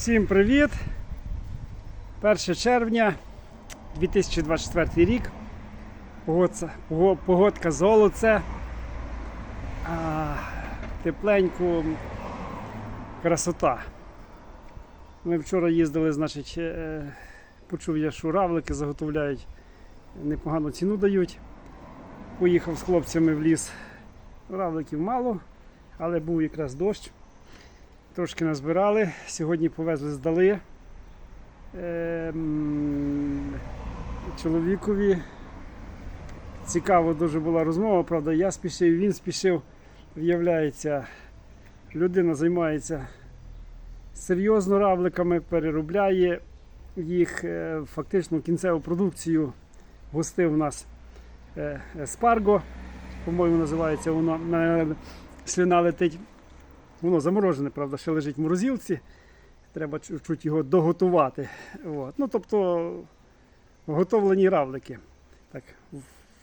Всім привіт! 1 червня 2024 рік. Погодка, пого- погодка золоце. А, тепленько. Красота. Ми вчора їздили, значить, е, почув я, що равлики заготовляють, непогану ціну дають. Поїхав з хлопцями в ліс. Равликів мало, але був якраз дощ. Трошки назбирали. Сьогодні повезли здали. Ем, чоловікові. Цікаво дуже була розмова, правда, я спішив, він спішив. Виявляється, людина займається серйозно равликами, переробляє їх е, фактично кінцеву продукцію. Гостив у нас е, Спарго, по-моєму, називається воно. Е, Слюна летить. Воно заморожене, правда, ще лежить в морозилці. Треба чуть-чуть його доготувати. От. Ну, тобто готовлені равлики. Так,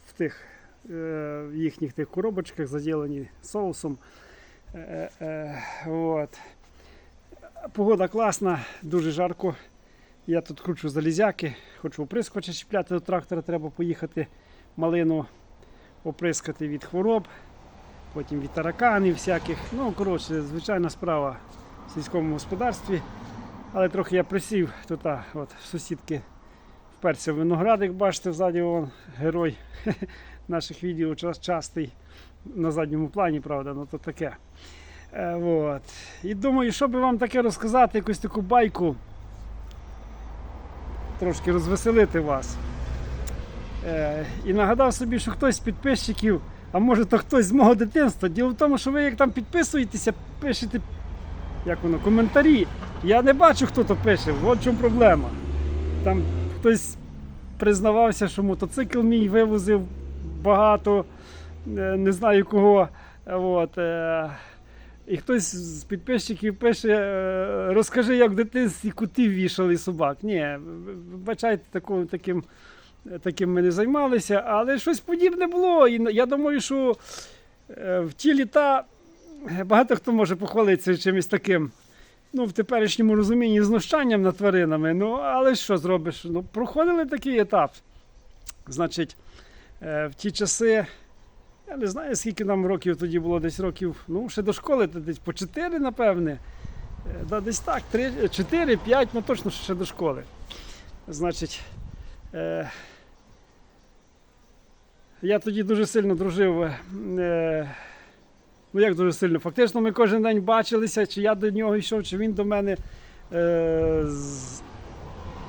в, тих е, їхніх тих коробочках заділені соусом. Е, е, от. Погода класна, дуже жарко. Я тут кручу залізяки, хочу оприскувача чіпляти до трактора, треба поїхати малину оприскати від хвороб потім від тараканів всяких. Ну, коротше, звичайна справа в сільському господарстві. Але трохи я присів тут, от в сусідки вперся виноградик, бачите, ззаді вон герой наших відео час- частий на задньому плані, правда, ну то таке. Е, от. І думаю, що би вам таке розказати, якусь таку байку, трошки розвеселити вас. Е, і нагадав собі, що хтось з підписчиків а може то хтось з мого дитинства. Діло в тому, що ви як там підписуєтеся, пишете як воно, коментарі. Я не бачу, хто то пише. От в чому проблема. Там хтось признавався, що мотоцикл мій вивозив багато, е, не знаю кого. От, е, і хтось з підписчиків пише, е, розкажи, як в дитинстві котів вішали собак. Ні, вибачайте таким таким ми не займалися, але щось подібне було. І я думаю, що е, в ті літа багато хто може похвалитися чимось таким. Ну, в теперішньому розумінні знущанням над тваринами. Ну, але що зробиш? Ну, проходили такий етап. Значить, е, в ті часи, я не знаю, скільки нам років тоді було, десь років, ну, ще до школи, то десь по 4, напевне. Е, Да, десь так, 3, 4, 5, ну точно ще до школи. Значить, е, я тоді дуже сильно дружив. Е, ну як дуже сильно? Фактично ми кожен день бачилися, чи я до нього йшов, чи він до мене е, з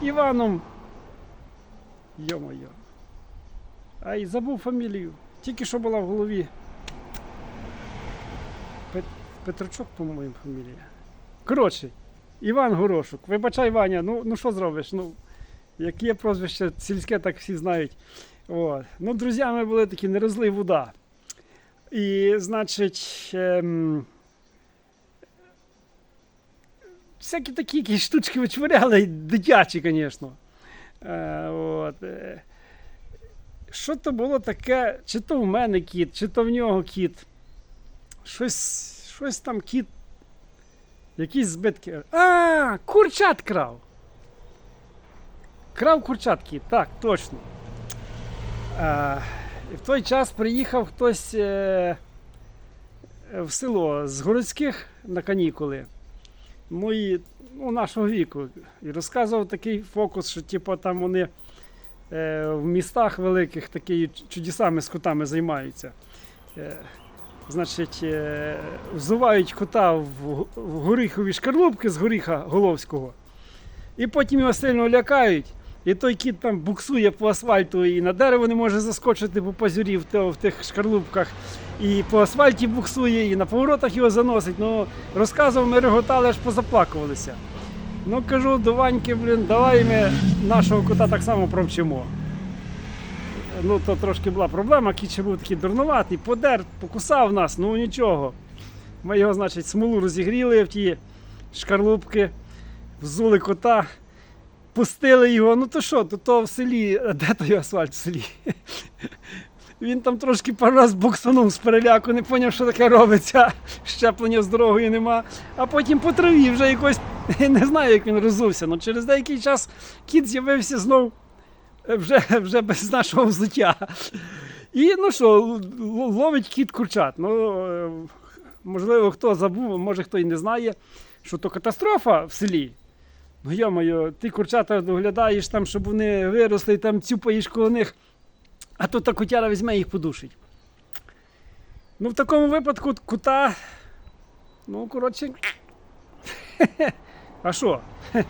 Іваном. Йо-моє. Ай, забув фамілію. Тільки що була в голові. Пет- Петрочок, по-моєму, фамілія. Коротше, Іван Горошук. Вибачай, Ваня, ну, ну що зробиш? Ну, як є прозвище сільське, так всі знають. От. Ну, друзями були такі не розлий вода. І, значить, ем, всякі такі якісь штучки вичворяли, дитячі, звісно. Е, от. е. Що то було таке, чи то в мене кіт, чи то в нього кіт. Щось, щось там кіт. Якісь збитки. А, курчат крав. Крав курчат кіт, так, точно. І в той час приїхав хтось е, в село з городських на канікули. Мої, ну, нашого віку. І розказував такий фокус, що типу, там вони е, в містах великих такі чудесами з котами займаються. Е, значить, взувають кота в, в горіхові шкарлупки з горіха Головського. І потім його сильно лякають. І той кіт там буксує по асфальту і на дерево не може заскочити, бо позюрів в тих шкарлупках. І по асфальті буксує, і на поворотах його заносить. Ну, розказував, ми реготали, аж позаплакувалися. Ну, кажу до Ваньки, блін, давай ми нашого кота так само провчимо. Ну, то трошки була проблема, кіт ще був такий дурнуватий, подер, покусав нас, ну нічого. Ми його, значить, смолу розігріли в ті шкарлупки, взули кота. Пустили його, ну то що, то, то в селі, де той асфальт в селі? Він там трошки пару раз буксанув з переляку, не зрозумів, що таке робиться. Щеплення з дорогою нема. А потім по траві вже якось Не знаю, як він розувся, але через деякий час кіт з'явився знов е, вже, вже без нашого взуття. І ну що, ловить кіт курчат. Ну, е, можливо, хто забув, може хто і не знає, що то катастрофа в селі. Ну, йо-моє, ти курчата доглядаєш там, щоб вони виросли, там цюпаєш коло них, а тут та котяра візьме їх подушить. Ну, в такому випадку кута, ну, коротше. А що?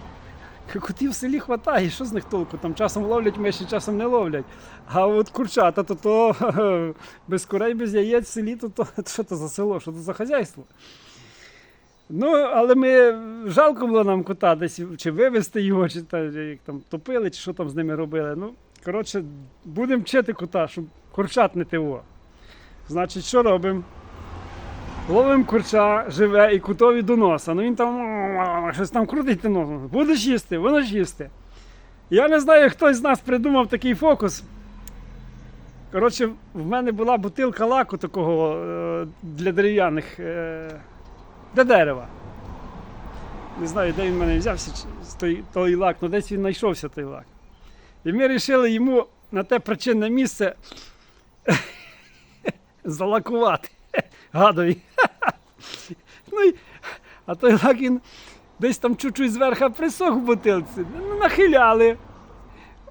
Котів в селі хватає, що з них толку? Там часом ловлять миші, часом не ловлять. А от курчата, то то без курей, без яєць в селі, то, то що то за село, що то за хазяйство? Ну, але ми жалко було нам кота десь чи вивезти його, чи та, як там топили, чи що там з ними робили. Ну, коротше, будемо вчити кота, щоб курчат не тиво. Значить, що робимо? Ловимо курча, живе і кутові до носа. Ну він там щось там крутить носом. Будеш їсти, будеш їсти. Я не знаю, хтось з нас придумав такий фокус. Коротше, в мене була бутилка лаку такого е, для дерев'яних, е, для дерева. Не знаю, де він мене взявся той, той лак, але десь він знайшовся той лак. І ми вирішили йому на те причинне місце залакувати гадові. ну, і, а той лак він десь там чуть-чуть зверху присох в бутилці. Ну, нахиляли.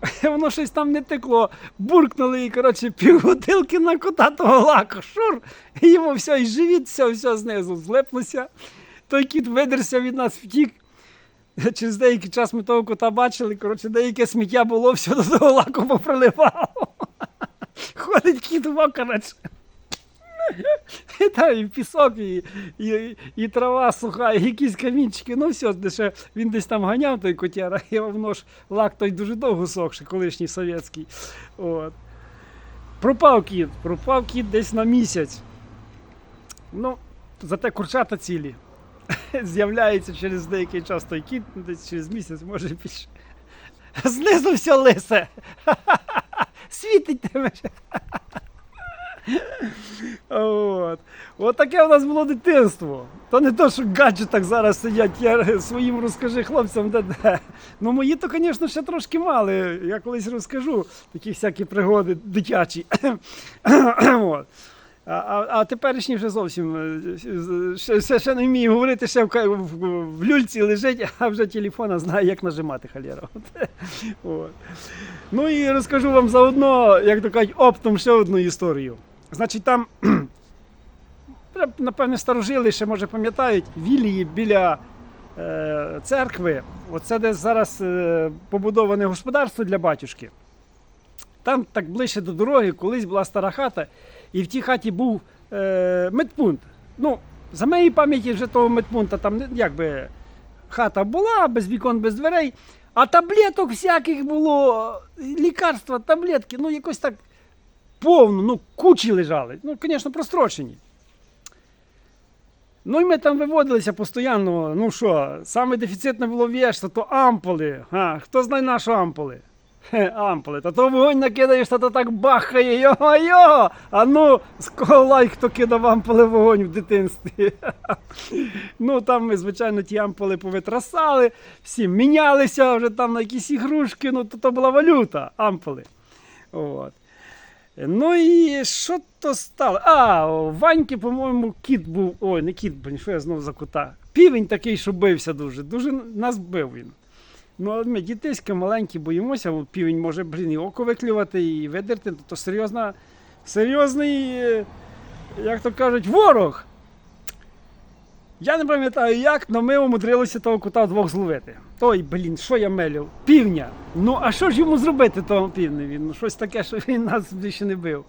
Воно щось там не текло. Буркнули і, коротше, півгодилки на кота того лаку. Шур. І йому все, і живіт, все, все знизу злеплося. Той кіт видерся від нас, втік. Через деякий час ми того кота бачили, коротше, деяке сміття було, все до того лаку поприливало. Ходить кіт в коротше. І там і пісок, і, і, і трава суха, і якісь камінчики. Ну все, ще він десь там ганяв той котяра, і воно ж лак той дуже довго сохший, колишній совєтський. От. Пропав кіт, пропав кіт десь на місяць. Ну, зате курчата цілі. З'являється через деякий час той кіт, ну, десь через місяць, може більше. Знизу все лисе. Світить тебе. От. От таке у нас було дитинство. То не то, що в гаджетах зараз сидять, я своїм розкажи хлопцям, де. Ну мої то, звісно, ще трошки мали. Я колись розкажу такі всякі пригоди дитячі. От. А, а, а теперішній вже зовсім е, ще, ще, ще не вміє говорити, ще в, в, в люльці лежить, а вже телефона знає, як нажимати халєра. От. От. Ну і розкажу вам заодно, як то кажуть, оптом ще одну історію. Значить, там, напевне, старожили ще, може, пам'ятають, вілії біля е, церкви. Оце де зараз е, побудоване господарство для батюшки. Там так ближче до дороги, колись була стара хата, і в тій хаті був е, медпункт. Ну, за моєї пам'яті вже того медпункта там якби хата була, без вікон, без дверей, а таблеток всяких було, лікарства, таблетки, ну якось так повно, ну, кучі лежали. Ну, звісно, прострочені. Ну і ми там виводилися постійно. Ну що, саме дефіцитне було вєшся, то ампули. А, хто знає наші ампули? Хе, ампули. Та то вогонь накидаєш, та то так бахає. Йо-йо! А ну, лайк, хто кидав ампули вогонь в дитинстві. ну там ми, звичайно, ті ампули повитрасали, всі мінялися вже там на якісь ігрушки, ну то, то була валюта, ампули. От. Ну і що то стало? А, у Ваньки, по-моєму, кіт був. Ой, не кіт, блін, що я знову за кота. Півень такий, що бився дуже. Дуже нас бив він. Ну, але ми дітейські маленькі боїмося, бо півень може, блін, і око виклювати, і видерти, то, то серйозна, серйозний, е, як то кажуть, ворог. Я не пам'ятаю як, але ми умудрилися того кота вдвох зловити. Той, блін, що я мелів? Півня. Ну, а що ж йому зробити тому півневі? Ну, щось таке, що він нас більше не бив.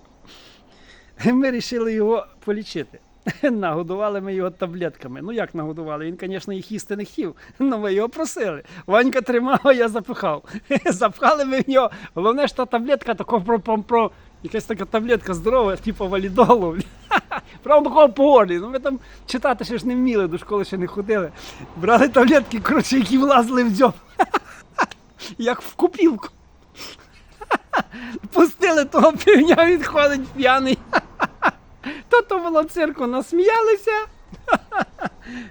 Ми вирішили його полічити. Нагодували ми його таблетками. Ну як нагодували? Він, звісно, їх їсти не хотів, але ми його просили. Ванька тримав, а я запихав. Запхали ми в нього. Головне та таблетка такого про, про, про якась така таблетка здорова, типу валідолу. Прямо такого по горлі. Ну ми там читати ще ж не вміли, до школи ще не ходили. Брали таблетки, коротше, які влазили в дзьоб. Як в купівку. Пустили того півня, він ходить п'яний. То то було цирку, насміялися.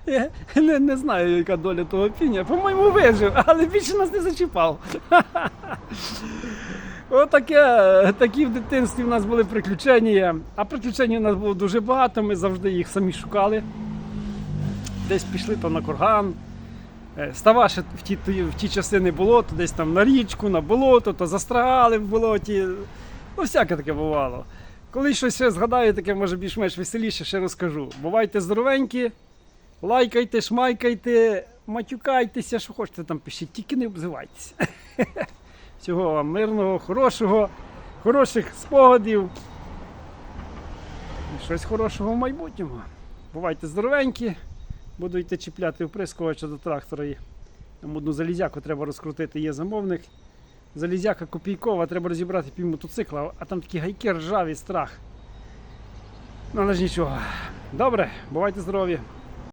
Я не, не знаю, яка доля того півня. По-моєму, вижив, але більше нас не зачіпав. Отаке, такі в дитинстві в нас були приключення. А приключень у нас було дуже багато, ми завжди їх самі шукали. Десь пішли то на курган. Е, Става ще в ті, в ті часи не було, то десь там на річку, на болото, то застрагали в болоті. Ну, всяке таке бувало. Коли щось ще згадаю, таке може більш-менш веселіше, ще розкажу. Бувайте здоровенькі, лайкайте, шмайкайте, матюкайтеся, що хочете там пишіть, тільки не обзивайтеся. Всього вам мирного, хорошого, хороших спогадів. І щось хорошого в майбутньому. Бувайте здоровенькі. Буду йти чіпляти вприскувача до трактора. І Там одну залізяку треба розкрутити, є замовник. Залізяка копійкова, треба розібрати пів мотоцикла, а там такі гайки ржаві, страх. Ну, але ж нічого. Добре, бувайте здорові.